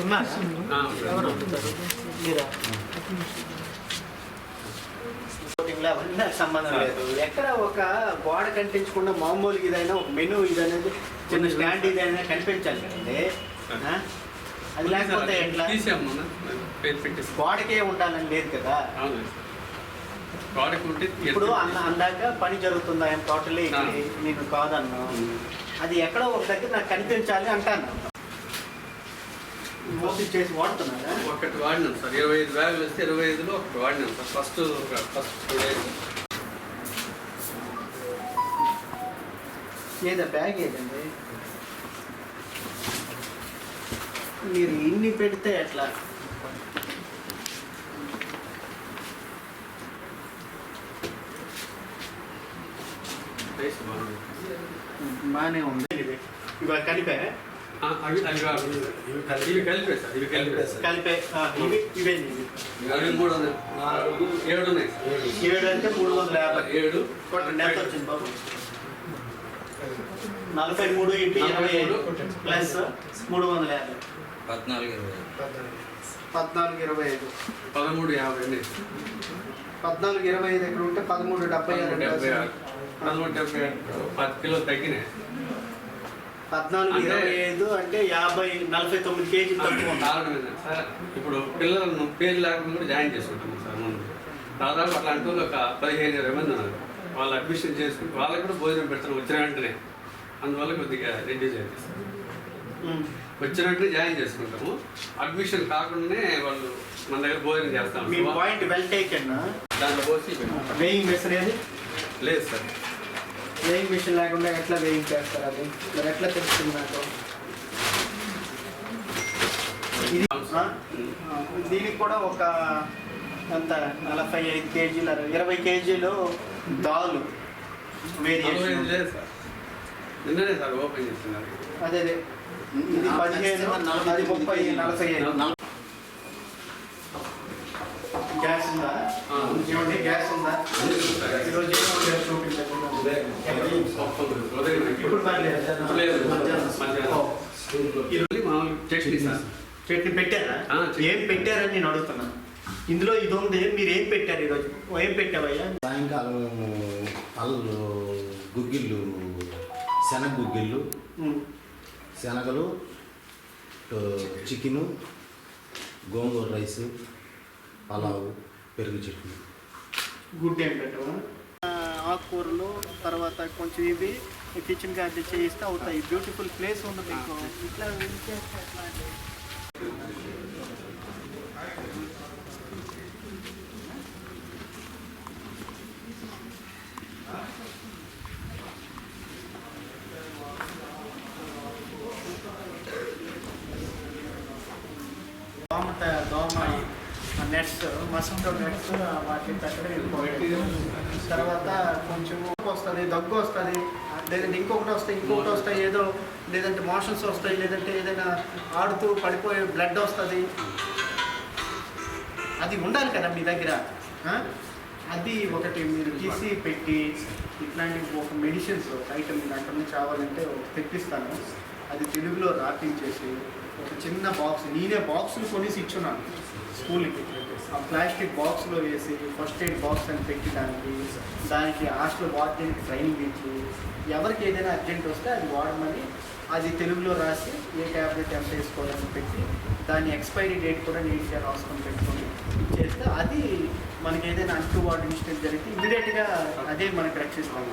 ఉన్నారు ఎవరు మీరా సంబంధం లేదు ఎక్కడ ఒక గోడ కనిపించకుండా మామూలు ఇదైనా ఒక మెనూ ఇదనేది చిన్న స్టాండ్ ఇదైనా కనిపించాలి కదండి? అది. లేకపోతే ఎట్లా? గోడకే ఉండాలని లేదు కదా. ఇప్పుడు అన్న అందాక పని జరుగుతుందా? ఏం టోటలీ. నేను కాదన్నా. అది ఎక్కడో ఒక దగ్గర నాకు కనిపించాలి అంటాను. చేసి వాడుతున్నారా? ఒకటి వాడినాం సార్. ఇరవై ఐదు బ్యాగులు వస్తే ఇరవై ఐదులో ఒకటి వాడినాం సార్. ఫస్ట్ ఒక ఫస్ట్ టూ డేస్. ఏదా బ్యాగ్ ఏదండి? మీరు ఇన్ని పెడితే ఎట్లా? బాగానే ఉంది. ఇవాళ కలిపే? అవి అవి కాదు. ఇవి కలిపే సార్ ఇవి కలిపే కలిపే ఇవి ఇవే మూడు వందలు. నాలుగు ఏడు ఉన్నాయి. ఏడు అంటే మూడు వందల యాభై. ఏడు. కొట్టండి ఎంత వచ్చింది బాబు? నలభై మూడు ఇంటూ ఇరవై ఐదు ప్లస్ మూడు వందల యాభై. పద్నాలుగు ఇరవై పద్నాలుగు ఇరవై ఐదు. పదమూడు యాభై పద్నాలుగు ఇరవై ఐదు ఎక్కడ ఉంటే పదమూడు డెబ్బై ఆరు డెబ్బై ఆరు. పదమూడు డెబ్బై ఆరు. పది కిలోలు తగ్గినాయి. పద్నాలుగు ఇరవై ఐదు అంటే యాభై నలభై తొమ్మిది కేజీలు తక్కువ సార్ ఇప్పుడు పిల్లలను పేరు లేకుండా కూడా జాయిన్ చేసుకుంటాం సార్ ముందు దాదాపు అట్లాంటి వాళ్ళు ఒక పదిహేను ఇరవై మంది ఉన్నారు. వాళ్ళు అడ్మిషన్ చేసుకుని వాళ్ళకి కూడా భోజనం పెడతారు వచ్చిన వెంటనే. అందువల్ల కొద్దిగా రెడ్యూస్ అయింది సార్. వచ్చిన వెంటనే జాయిన్ చేసుకుంటాము. అడ్మిషన్ కాకుండానే వాళ్ళు మన దగ్గర భోజనం చేస్తాం మీ పాయింట్ వెల్ టేకెన్ దాంట్లో పోసి వేయింగ్ మెషిన్ ఏది? లేదు సార్. వేయింగ్ మిషన్ లేకుండా ఎట్లా వేయింగ్ చేస్తారు అది? మరి ఎట్లా తెలుస్తుంది నాకు? ఇది దీనికి కూడా ఒక అంత నలభై ఐదు కేజీలు ఇరవై కేజీలు దాలు వేరియేషన్ సార్. నిన్ననే సార్ ఓపెన్ చేస్తున్నారు. అదే అదే. ఇది పదిహేను అది ముప్పై నలభై ఐదు. గ్యాస్ ఉందా? గ్యాస్ ఉందా? ఈరోజు ఏమో చట్నీ పెట్టారా ఏం పెట్టారని నేను అడుగుతున్నా ఇందులో ఇది ఉంది మీరు ఏం పెట్టారు ఈరోజు ఏం పెట్టావయ్యా సాయంకాలం పళ్ళు గుగ్గిళ్ళు శనగ గుగ్గిళ్ళు శనగలు చికెను గోంగూర రైస్ పలావు పెరుగు చట్నీ గుడ్ ఏం పెట్టవా? ఆకుకూరలు తర్వాత కొంచెం ఇవి కిచెన్ గార్డెన్ చేయిస్తే అవుతాయి. బ్యూటిఫుల్ ప్లేస్ ఉంది మీకు ఇట్లా? దోమ దోమ నెట్స్ మసంతో నెట్స్ వాటికి తగ్గడం ఇంపార్టెంట్ తర్వాత కొంచెం వస్తుంది దగ్గు వస్తుంది లేదంటే ఇంకొకటి వస్తాయి ఇంకొకటి వస్తాయి ఏదో లేదంటే మోషన్స్ వస్తాయి లేదంటే ఏదైనా ఆడుతూ పడిపోయే బ్లడ్ వస్తుంది. అది ఉండాలి కదా మీ దగ్గర అది ఒకటి మీరు తీసి పెట్టి ఇట్లాంటి ఒక మెడిసిన్స్ ఐటమ్ మీరు అక్కడ నుంచి కావాలంటే ఒకటి తెప్పిస్తాను. అది తెలుగులో రాపించేసి ఒక చిన్న బాక్స్ నేనే బాక్సులు కొనేసి ఇచ్చున్నాను. స్కూల్కి ఆ ప్లాస్టిక్ బాక్స్లో వేసి ఫస్ట్ ఎయిడ్ బాక్స్ అని పెట్టి దానికి దానికి హాస్టల్ వాడడానికి ట్రైనింగ్ ఇచ్చి ఎవరికి ఏదైనా అర్జెంట్ వస్తే అది వాడమని అది తెలుగులో రాసి ఏ ట్యాబ్లెట్ ఎంత వేసుకోవాలని పెట్టి దాని ఎక్స్పైరీ డేట్ కూడా నీట్గా రాసుకొని పెట్టుకొని చేస్తే అది మనకి ఏదైనా అంటూ వాడు మిస్టేక్ జరిగితే ఇమీడియట్గా అదే మనకు రక్షిస్తాం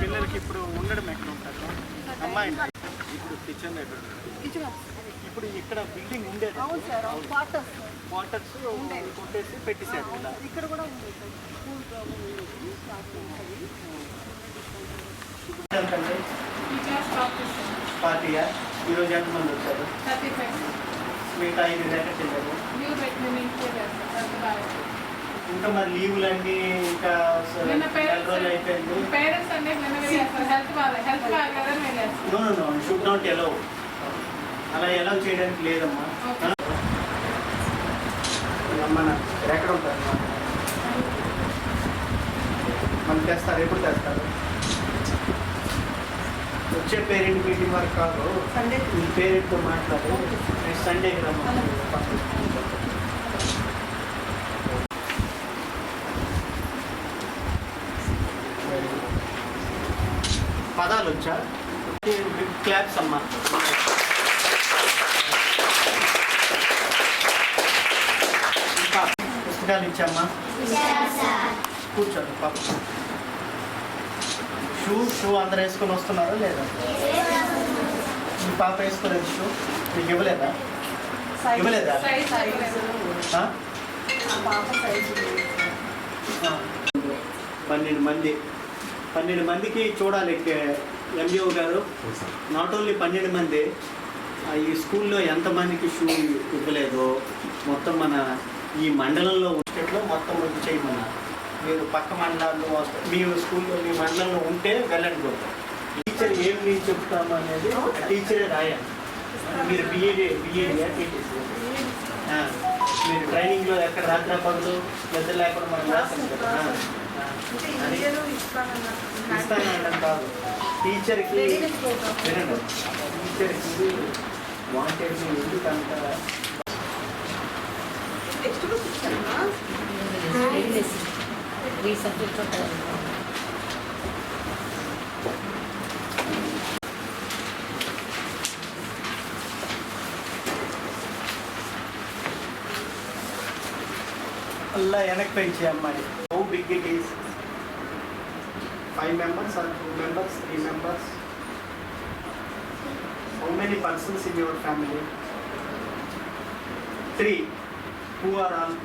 పిల్లలకి ఇప్పుడు ఉండడం ఎక్కడ ఉంటారు అమ్మాయి ఇప్పుడు కిచెన్ ఎక్కడ ఉంటుంది? ఇప్పుడు ఇక్కడ బిల్డింగ్ ఉండేది అవును సార్ క్వార్టర్స్ క్వార్టర్స్ ఉండేది. కొట్టేసి పెట్టేశారు ఇలా ఇక్కడ కూడా ఉంది. పార్టీయా ఈరోజు ఎంతమంది వచ్చారు? Thirty five. మిగతా ఐదు పెట్టిన చేస్తాను ఇంకా మరి ఇంకా స- నిన్న నెల రోజులు అయిపోయింది. పేరెంట్స్ అంటే నిన్న వెళ్ళేస్తారు హెల్త్ బాగా హెల్త్ బాగాలేదని వెళ్ళేస్తారు no no no should not allow అలా ఎలవ్ చేయడానికి లేదమ్మా. మన ఎక్కడ ఉంటారు? మనం తెస్తారు ఎప్పుడు తెస్తారు? వచ్చే పేరెంట్ మీటింగ్ వరకు కాదు. సండే మీ పేరెంట్తో మాట్లాడి. నెక్స్ట్ సండేకి రమ్మని పదాలు వచ్చా? బిగ్ క్లాప్స్ అమ్మా. ఇంకా పుస్తకాలు ఇచ్చామ్మా కూర్చోండి పాప. షూ షూ అందరు వేసుకొని వస్తున్నారా లేదా? మీ పాప వేసుకోలేదు షూ? మీకు ఇవ్వలేదా? ఇవ్వలేదా. పన్నెండు మంది. పన్నెండు మందికి చూడాలి ఎంబీఓ గారు. నాట్ ఓన్లీ పన్నెండు మంది ఈ స్కూల్లో ఎంతమందికి షూ ఇవ్వలేదో మొత్తం మన ఈ మండలంలో స్టేట్లో మొత్తం వచ్చి చేయమన్నారు. మీరు పక్క మండలాల్లో వస్తే మీ స్కూల్లో మీ మండలంలో ఉంటే వెళ్ళండి కూడా టీచర్ ఏం నేను చెప్తాము అనేది టీచరే రాయాలి. మీరు బిఏడి బిఏడి టీచర్ మీరు ట్రైనింగ్లో ఎక్కడ రాత్రి పగలు నిద్ర లేకుండా మనం రాస్తాం కదా. ఇస్తానంటే కాదు. టీచర్కి వినండి. టీచర్కి వాంటెడ్ ఎందుకంత టెక్స్ట్ బుక్ ఇచ్చామా త్రీ సబ్జెక్ట్స్ ఉంటాయి అలా వెనక్కి పెంచే అమ్మాయి how big it is five members or two members three members how many persons in your family three who are all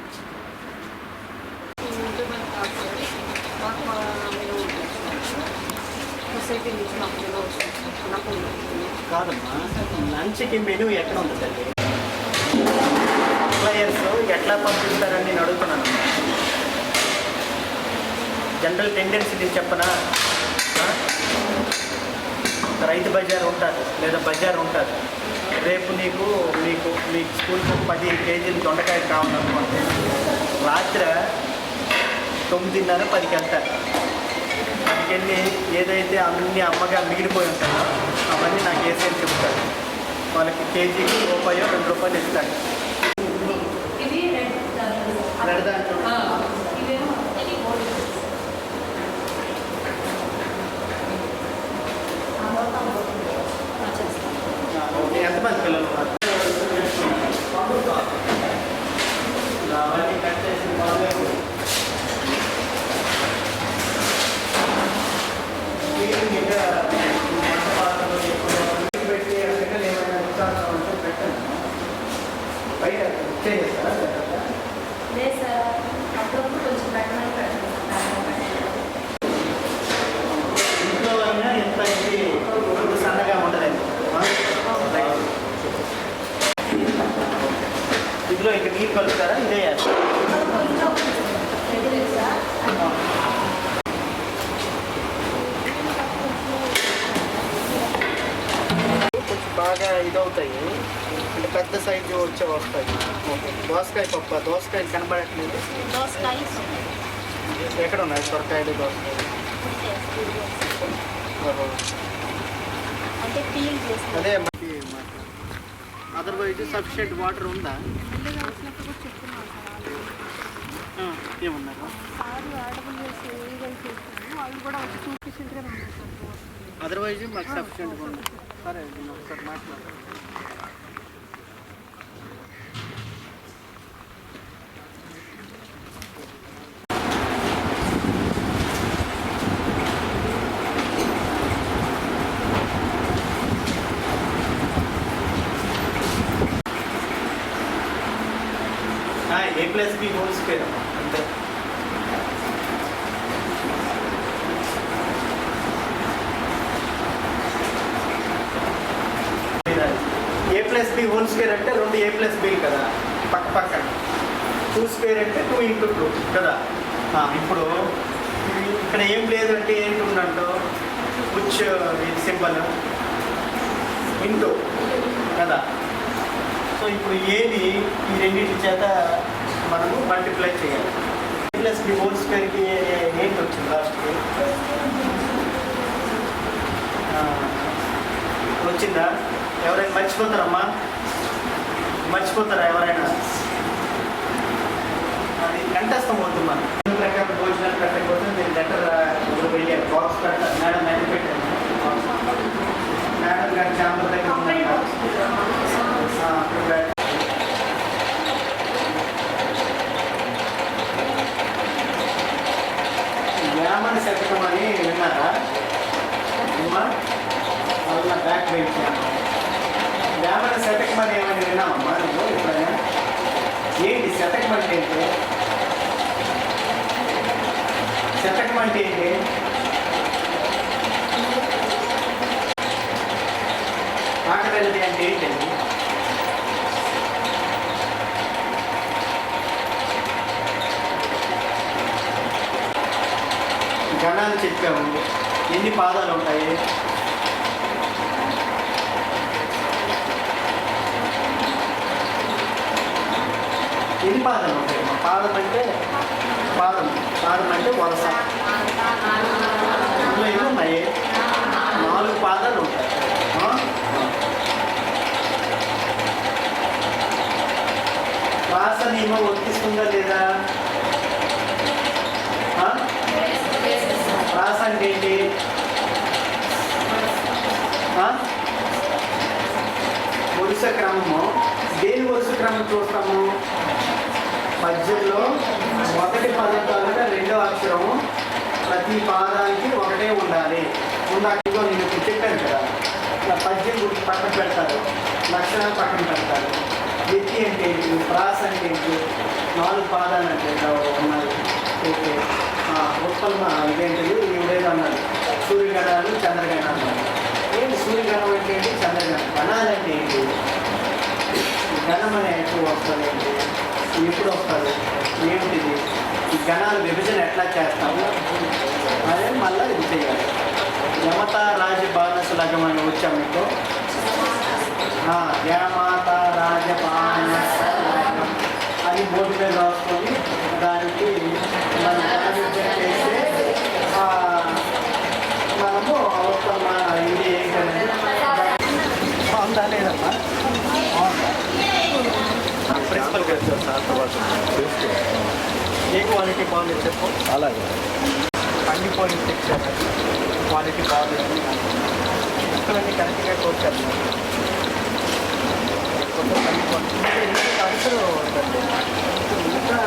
society నుంచి మాకు ఏదో కాదమ్మా లంచ్కి మెనూ ఎక్కడ ఉంటుందండి? ఎంప్లాయర్స్ ఎట్లా పంపిస్తారని నేను అడుగుతున్నాను. జనరల్ టెండెన్సీ నేను చెప్పనా? రైతు బజార్ ఉంటుంది లేదా బజార్ ఉంటుంది. రేపు నీకు మీకు మీ స్కూల్కి పది కేజీలు దొండకాయ కావాలనుకోండి రాత్రి తొమ్మిదిన్నర పదికి వెళ్తారు పదికెళ్ళి ఏదైతే అన్ని అమ్మగా మిగిలిపోయి ఉంటాయో అవన్నీ నాకు వేసేది చెప్తారు. వాళ్ళకి కేజీకి రూపాయో రెండు రూపాయలు ఇస్తాడు రెడ్ దాంట్లో. ఎంతమంది పిల్లలు ఉన్నారు అవన్నీ కట్ చేసి బాగాలేదు. క్లీనింగ్ ఇంకా వంట పాత్రలు ఎక్కువ పెట్టి అందుకే ఏమైనా ఉత్సాహం ఉంటే పెట్టండి బయట చేస్తారా లేదు సార్ అప్పుడప్పుడు కొంచెం పెట్టమని పెట్టండి ఇంట్లో అయినా ఎంత ఇది కొంచెం సన్నగా ఉండదండి ఇందులో ఇంకా నీళ్ళు కలుపుతారా? ఇదే? కొంచెం బాగా ఇదవుతాయి. అంటే పెద్ద సైజు వచ్చే వస్తాయి. దోసకాయ పప్పు దోసకాయలు కనబడట్లేదు. ఎక్కడ ఉన్నాయి? సొరకాయలు దోసకాయలు. అదే మనకి అదర్వైజ్ సఫిషియెంట్ వాటర్ ఉందా? ఏమున్నారు? అదర్వైజ్ మాకు సఫిషియెంట్గా ఉంది. సరే ఒకసారి మాట్లాడతాను A plus B whole square అంతే A plus B whole square అంటే రెండు ఏ ప్లస్ బి కదా పక్క పక్కన టూ స్క్వేర్ అంటే టూ ఇంటూ టూ కదా ఇప్పుడు ఇక్కడ ఏం లేదంటే ఏంటుందంటో కుచ్ ఉందంటో సింబల్? ఇంటూ కదా? సో ఇప్పుడు ఏది ఈ రెండింటి చేత మనము మల్టిప్లై చేయాలి. ప్లస్ బి హోల్ స్క్వేర్కి ఏంటి వచ్చింది లాస్ట్కి వచ్చిందా? ఎవరైనా మర్చిపోతారమ్మా? మర్చిపోతారా ఎవరైనా? అది కంఠస్థం అవుతుంది మనం. ప్రకారం భోజనాలు పెట్టకపోతే నేను లెటర్ వెళ్ళాను బాక్స్ పెట్టాను మేడం నేను పెట్టాను మేడం గారి ఛాంబర్ దగ్గర ఉన్నాను. ఆ, అక్కడ పెట్టాను. వేమన శతకం అని విన్నారా అమ్మా అలా బ్యాక్ వెయిట్ వేమన శతకం అని ఏమని విన్నామమ్మా నువ్వు ఎప్పుడైనా ఏంటి శతకం అంటే ఏంటి శతకం అంటే ఏంటి ఆటగలది అంటే ఏంటండి గణాలు చెప్పాము. ఎన్ని పాదాలు ఉంటాయి? ఎన్ని పాదాలు ఉంటాయి? పాదం అంటే పాదం. పాదం అంటే వరస ఇందులో ఎన్ని ఉన్నాయి? నాలుగు పాదాలు ఉంటాయి. ఆ? శ్వాస నియమం వర్తిస్తుందా లేదా ఆ? శ్వాస అంటే ఏంటి వరుస క్రమము. దేని వరుస క్రమం చూస్తాము? మధ్యలో మొదటి పదం తాలూకా రెండో అక్షరము. ప్రతి పాదానికి ఒకటే ఉండాలి. ఉందాకో నేను ఇప్పుడు చెప్పాను కదా. ఇలా పద్యం గురించి పక్కన పెడతారు. లక్షణాలు పక్కన పెడతారు. వ్యక్తి అంటే ఏంటి? ప్రాస అంటే ఏంటి నాలుగు పాదాలు అంటే ఉన్నాయి. ఓకే. ఉత్పన్న ఇదేంటిది? ఈ అన్నారు సూర్యగణాలు చంద్రగణాలు ఏంటి సూర్యగణం అంటే ఏంటి? చంద్రగణం గణాలు అంటే ఏంటి? గణం అనే ఎప్పుడు వస్తుంది ఏంటి? ఎప్పుడు వస్తుంది? ఏమిటిది ఈ గణాలు విభజన ఎట్లా చేస్తాము? అదే మళ్ళీ ఇది చేయాలి. యమత రాజ బానస లగం అని వచ్చాం మీకు? ఆ, యమత రాజ బానస అది బోర్డు మీద మామూలుగా సార్ ఏ క్వాలిటీ బాగుంది చెప్పు. అలాగే. అన్ని పాయింట్స్ ఇచ్చారు క్వాలిటీ బాగుంది. ఇక్కడన్నీ కరెక్ట్గా కోర్చారు అందరూ ఉందండి. ఇంకా